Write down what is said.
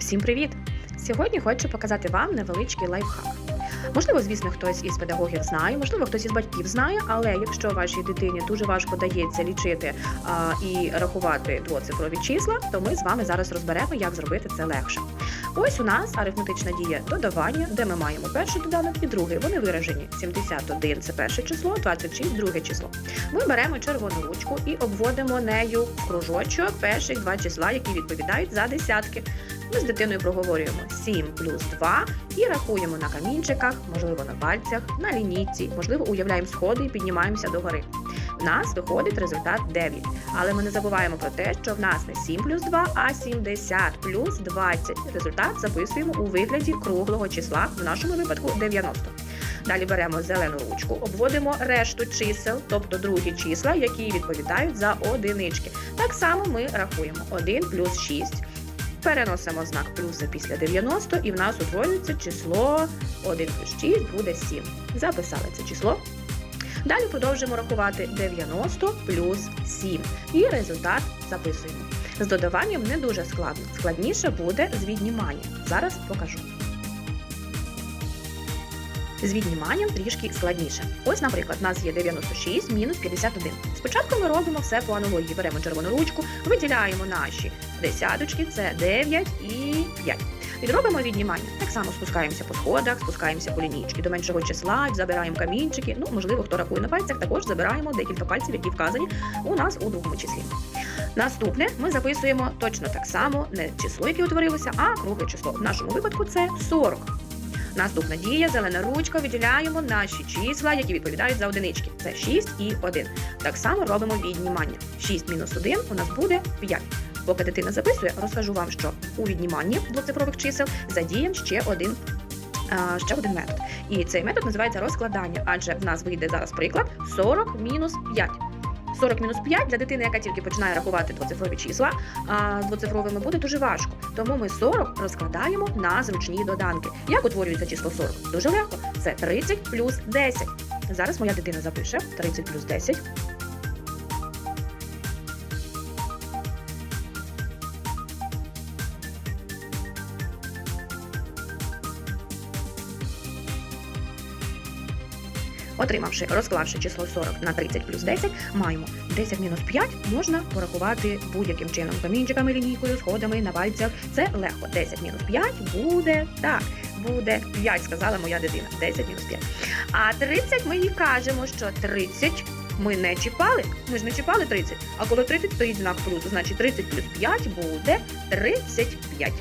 Всім привіт! Сьогодні хочу показати вам невеличкий лайфхак. Можливо, звісно, хтось із педагогів знає, можливо, хтось із батьків знає, але якщо вашій дитині дуже важко дається лічити а, і рахувати двоцифрові числа, то ми з вами зараз розберемо, як зробити це легше. Ось у нас арифметична дія додавання, де ми маємо перший доданок і другий. Вони виражені 71 це перше число, 26 друге число. Ми беремо червону ручку і обводимо нею кружочок перших два числа, які відповідають за десятки. Ми з дитиною проговорюємо 7 плюс 2 і рахуємо на камінчиках, можливо, на пальцях, на лінійці, можливо, уявляємо сходи і піднімаємося догори. В нас виходить результат 9. Але ми не забуваємо про те, що в нас не 7 плюс 2, а 70 плюс 20. Результат записуємо у вигляді круглого числа, в нашому випадку 90. Далі беремо зелену ручку, обводимо решту чисел, тобто другі числа, які відповідають за одинички. Так само ми рахуємо 1 плюс 6. Переносимо знак плюса після 90 і в нас утворюється число 1 плюс 6 буде 7. Записали це число. Далі продовжуємо рахувати 90 плюс 7. І результат записуємо. З додаванням не дуже складно. Складніше буде з відніманням. Зараз покажу. З відніманням трішки складніше. Ось, наприклад, у нас є 96 мінус 51. Спочатку ми робимо все по аналогії. Беремо червону ручку, виділяємо наші десяточки, це 9 і 5. Відробимо віднімання. Так само спускаємося по сходах, спускаємося по лінійці до меншого числа, забираємо камінчики. Ну, можливо, хто рахує на пальцях, також забираємо декілька пальців, які вказані у нас у другому числі. Наступне ми записуємо точно так само не число, яке утворилося, а кругле число. В нашому випадку це 40. Наступна дія, зелена ручка, виділяємо наші числа, які відповідають за одинички. Це 6 і 1. Так само робимо віднімання. 6 мінус 1 у нас буде 5. Поки дитина записує, розкажу вам, що у відніманні двоцифрових чисел задіян ще один. Ще один метод. І цей метод називається розкладання, адже в нас вийде зараз приклад 40 мінус 5. 40 мінус 5 для дитини, яка тільки починає рахувати двоцифрові числа, а двоцифровими буде дуже важко. Тому ми 40 розкладаємо на зручні доданки. Як утворюється число 40? Дуже легко. Це 30 плюс 10. Зараз моя дитина запише 30 плюс 10. Отримавши, розклавши число 40 на 30 плюс 10, маємо 10 мінус 5 можна порахувати будь-яким чином. Камінчиками, лінійкою, сходами, на пальцях. Це легко. 10 мінус 5 буде так. Буде 5, сказала моя дитина. 10 мінус 5. А 30 ми їй кажемо, що 30 ми не чіпали. Ми ж не чіпали 30. А коли 30 стоїть знак плюсу, значить 30 плюс 5 буде 35.